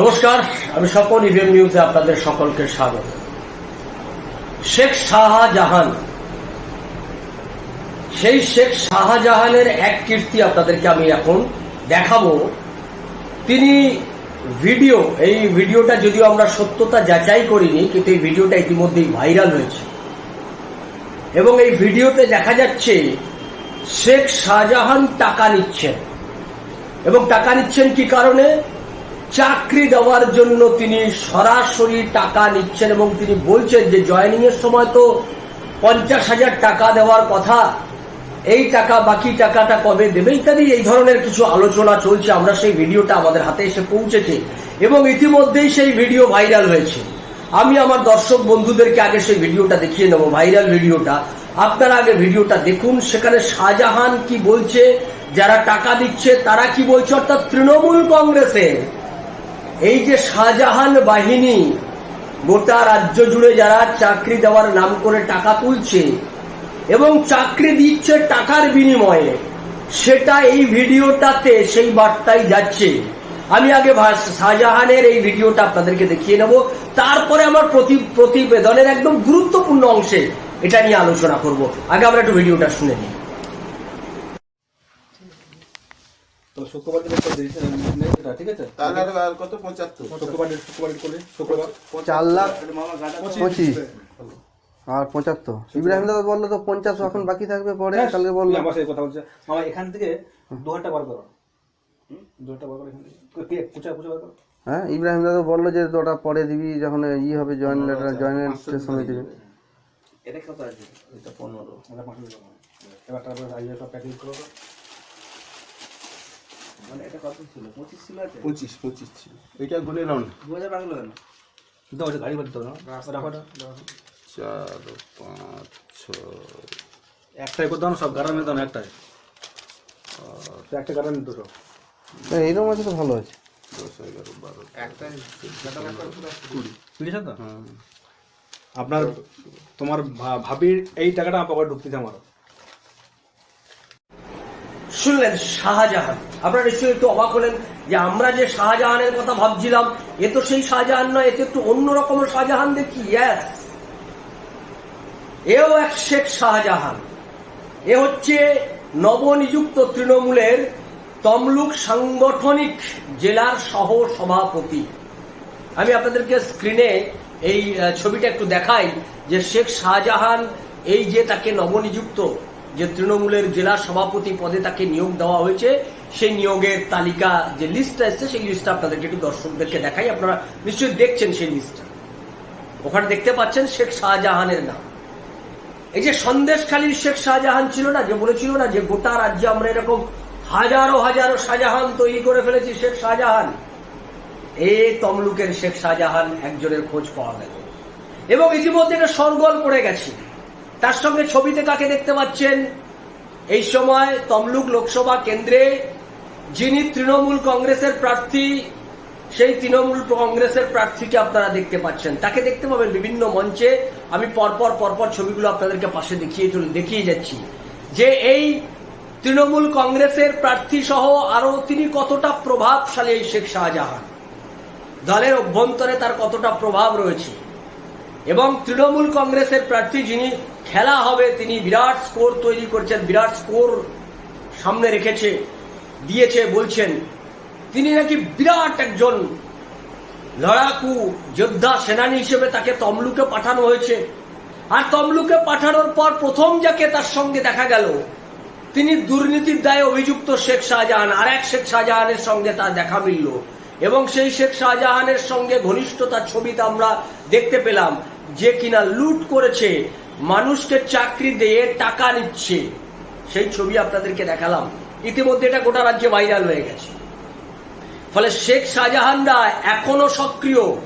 নমস্কার, আমি স্বপন ইভিএম নিউজে আপনাদের সকলকে স্বাগত। শেখ শাহজাহান, সেই শেখ শাহজাহানের এক কীর্তি আপনাদেরকে আমি এখন দেখাবো। তিনি ভিডিও, এই ভিডিওটা যদিও আমরা সত্যতা যাচাই করিনি, কিন্তু এই ভিডিওটা ইতিমধ্যেই ভাইরাল হয়েছে। এবং এই ভিডিওতে দেখা যাচ্ছে, শেখ শাহজাহান টাকা নিচ্ছেন। এবং টাকা নিচ্ছেন কি কারণে? চাকরি দেওয়ার জন্য তিনি সরাসরি টাকা নিচ্ছেন এবং তিনি বলছেন যে জয়নিং এর সময় তো পঞ্চাশ হাজার টাকা দেওয়ার কথা। এই টাকা, বাকি টাকাটা কবে দেবে ইত্যাদি, এই ধরনের কিছু আলোচনা চলছে। আমরা সেই ভিডিওটা আমাদের হাতে এসে পৌঁছেছে এবং ইতিমধ্যেই সেই ভিডিও ভাইরাল হয়েছে। আমি আমার দর্শক বন্ধুদেরকে আগে সেই ভিডিওটা দেখিয়ে নেব ভাইরাল ভিডিওটা। আপনারা আগে ভিডিওটা দেখুন, সেখানে শাহজাহান কি বলছে, যারা টাকা দিচ্ছে তারা কি বলছে, অর্থাৎ তৃণমূল কংগ্রেসের এই যে শাহজাহান বাহিনী, গোটা রাজ্য জুড়ে যারা চাকরি দেওয়ার নাম করে টাকা তুলছে এবং চাকরি দিচ্ছে টাকার বিনিময়ে, সেটা এই ভিডিওটাতে, সেই বার্তাই যাচ্ছে। আমি আগে শাহজাহানের এই ভিডিওটা আপনাদেরকে দেখিয়ে নেব। তারপরে আমার প্রতি, প্রতিবেদনের একদম গুরুত্বপূর্ণ অংশে এটা নিয়ে আলোচনা করব। আগে আমরা একটু ভিডিওটা শুনে নিই তো শুক্রবার দিন, ঠিক আছে? তাহলে আর কত? পঁচাত্তর। শুক্রবার শুক্রবার দিন শুক্রবার চার লাখ পঁচিশ। আর পঁচাত্তর। ইব্রাহিম দাদা বলল তো পঞ্চাশ এখন বাকি থাকবে পরে হ্যাঁ, কালকে বলল। আমার সাথে কথা বলছে। মামা এখান থেকে দু টাকা বার করো। দু হাজার বার করো এখান থেকে। তো পুচা পুচা বার করো। হ্যাঁ ইব্রাহিম দাদা বলল যে ওটা পরে দিবি যখন ই হবে জয়েন লেটার সময় দিবি। এটা কত আছে? এটা পনেরো। আমরা পাঁচশো টাকা এবার তারপরে আইয়ে সব প্যাকেজ করো। তো। মানে এটা কত ছিল? পঁচিশ ছিল আছে পঁচিশ পঁচিশ ছিল। এটা গুনে নাও না দাও, গাড়ি দাও না রাখো এটা। চার পাঁচ ছয়। একটাই করে না সব মেয়ে একটাই। তো একটা গাড়ার নিতে সব এইরকম আছে তো ভালো আছে। দশ এগারো বারো বুঝেছ তো? আপনার তোমার ভা- ভাবির এই টাকাটা আমার পকেটে ঢুকতেছে আমার শুনলেন শাহজাহান। আপনারা নিশ্চয়ই একটু অবাক হলেন যে আমরা যে শাহজাহানের কথা ভাবছিলাম, এ তো সেই শাহজাহান নয়, এ তো একটু অন্য রকমের শাহজাহান দেখি ইয়াস এও এক শেখ শাহজাহান। এ হচ্ছে নবনিযুক্ত তৃণমূলের তমলুক সাংগঠনিক জেলার সহ সভাপতি আমি আপনাদেরকে স্ক্রিনে এই ছবিটা একটু দেখাই যে শেখ শাহজাহান, এই যে তাকে নবনিযুক্ত যে তৃণমূলের জেলা সভাপতি পদে তাকে নিয়োগ দেওয়া হয়েছে, সেই নিয়োগের তালিকা যে লিস্টটা এসছে, সেই লিস্টটা আপনাদেরকে একটু দর্শকদেরকে দেখাই। আপনারা নিশ্চয়ই দেখছেন সেই লিস্টটা ওখানে দেখতে পাচ্ছেন শেখ শাহজাহানের নাম। এই যে সন্দেশখালীর শেখ শাহজাহান ছিল না, যে বলেছিল না যে গোটা রাজ্যে আমরা এরকম হাজারো হাজারো শাহজাহান তৈরি করে ফেলেছি শেখ শাহজাহান? এই তমলুকের শেখ শাহজাহান একজনের খোঁজ পাওয়া গেল। এবং ইতিমধ্যে এটা সরগোল পড়ে গেছে। তার সঙ্গে ছবিতে কাকে দেখতে পাচ্ছেন? এই সময় তমলুক লোকসভা কেন্দ্রে যিনি তৃণমূল কংগ্রেসের প্রার্থী, সেই তৃণমূল কংগ্রেসের প্রার্থীকে আপনারা দেখতে পাচ্ছেন। তাকে দেখতে পাবেন বিভিন্ন মঞ্চে। আমি পরপর পরপর ছবিগুলো আপনাদেরকে পাশে দেখিয়ে চলে দেখিয়ে যাচ্ছি। যে এই তৃণমূল কংগ্রেসের প্রার্থী সহ আরও তিনি কতটা প্রভাবশালী এই শেখ শাহজাহান? দলের অভ্যন্তরে তার কতটা প্রভাব রয়েছে? এবং তৃণমূল কংগ্রেসের প্রার্থী যিনি খেলা হবে, তিনি বিরাট স্কোর তৈরি করছেন, বিরাট স্কোর সামনে রেখেছে, দিয়েছে, বলছেন, তিনি নাকি বিরাট একজন লড়াকু, যোদ্ধা, সেনানী হিসেবে তাকে তমলুকে পাঠানো হয়েছে। আর তমলুকে পাঠানোর পর প্রথম যাকে তার সঙ্গে দেখা গেল, তিনি দুর্নীতির দায়ে অভিযুক্ত শেখ শাহজাহান, আর এক শেখ শাহজাহানের সঙ্গে তার দেখা মিলল। এবং সেই শেখ শাহজাহানের সঙ্গে ঘনিষ্ঠতার ছবিতে আমরা দেখতে পেলাম যে কিনা লুট করেছে মানুষকে চাকরি দিয়ে টাকা নিচ্ছে। সেই ছবি আপনাদেরকে দেখালাম। ইতিমধ্যে এটা গোটা রাজ্যে ভাইরাল হয়ে গেছে। ফলে শেখ শাহজাহানরা এখনও সক্রিয়।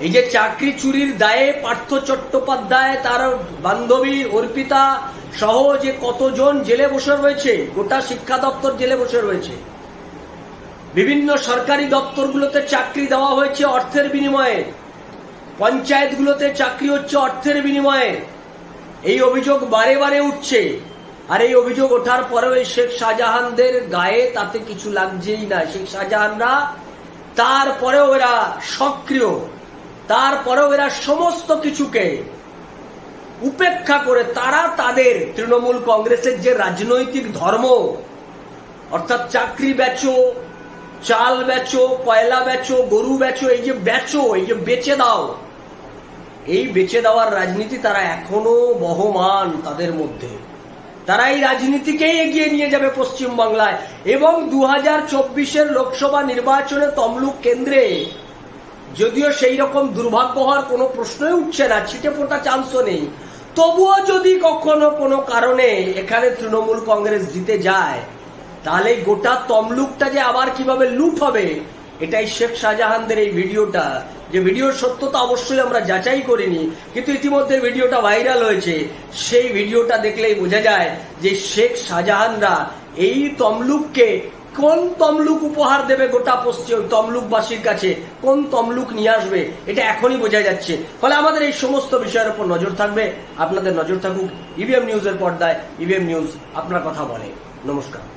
এই যে চাকরি চুরির দায়ে পার্থ চট্টোপাধ্যায়, তার বান্ধবী অর্পিতা সহ যে কতজন জেলে বসে রয়েছে, গোটা শিক্ষা দপ্তর জেলে বসে রয়েছে। বিভিন্ন সরকারি দপ্তরগুলোতে চাকরি দেওয়া হয়েছে অর্থের বিনিময়ে। পঞ্চায়েতগুলোতে চাকরি হচ্ছে অর্থের বিনিময়ে। এই অভিযোগ বারে বারে উঠছে। আর এই অভিযোগ ওঠার পরেও এই শেখ শাহজাহানদের গায়ে তাতে কিছু লাগছেই না। শেখ শাহজাহানরা, তারপরেও এরা সক্রিয়, তারপরেও এরা সমস্ত কিছুকে উপেক্ষা করে তারা তাদের তৃণমূল কংগ্রেসের যে রাজনৈতিক ধর্ম, অর্থাৎ চাকরি বেচো চাল বেচো কয়লা বেচো গরু বেচো এই যে বেচো এই যে বেচে দাও এই বেচে দেওয়ার রাজনীতি তারা এখনও বহমান তাদের মধ্যে। তারা এই রাজনীতিকেই এগিয়ে নিয়ে যাবে পশ্চিম বাংলায় এবং দু হাজার চব্বিশের লোকসভা নির্বাচনে তমলুক কেন্দ্রে যদিও সেই রকম দুর্ভাগ্য হওয়ার কোনো প্রশ্নই উঠছে না, ছিটে ফোটা চান্সও নেই। তবুও যদি কখনো কোনো কারণে এখানে তৃণমূল কংগ্রেস জিতে যায়, তাহলে গোটা তমলুকটা যে আবার কীভাবে লুট হবে, এটাই শেখ শাহজাহানদের এই ভিডিওটা। যে ভিডিওর সত্যতা অবশ্যই আমরা যাচাই করিনি কিন্তু ইতিমধ্যে ভিডিওটা ভাইরাল হয়েছে। সেই ভিডিওটা দেখলেই বোঝা যায় যে শেখ শাহজাহানরা এই তমলুককে কোন তমলুক উপহার দেবে গোটা পশ্চিম তমলুকবাসীর কাছে? কোন তমলুক নিয়ে আসবে? এটা এখনই বোঝা যাচ্ছে। ফলে আমাদের এই সমস্ত বিষয়ের উপর নজর থাকবে। আপনাদের নজর থাকুক ইভিএম নিউজের পর্দায়। ইভিএম নিউজ আপনার কথা বলে। নমস্কার।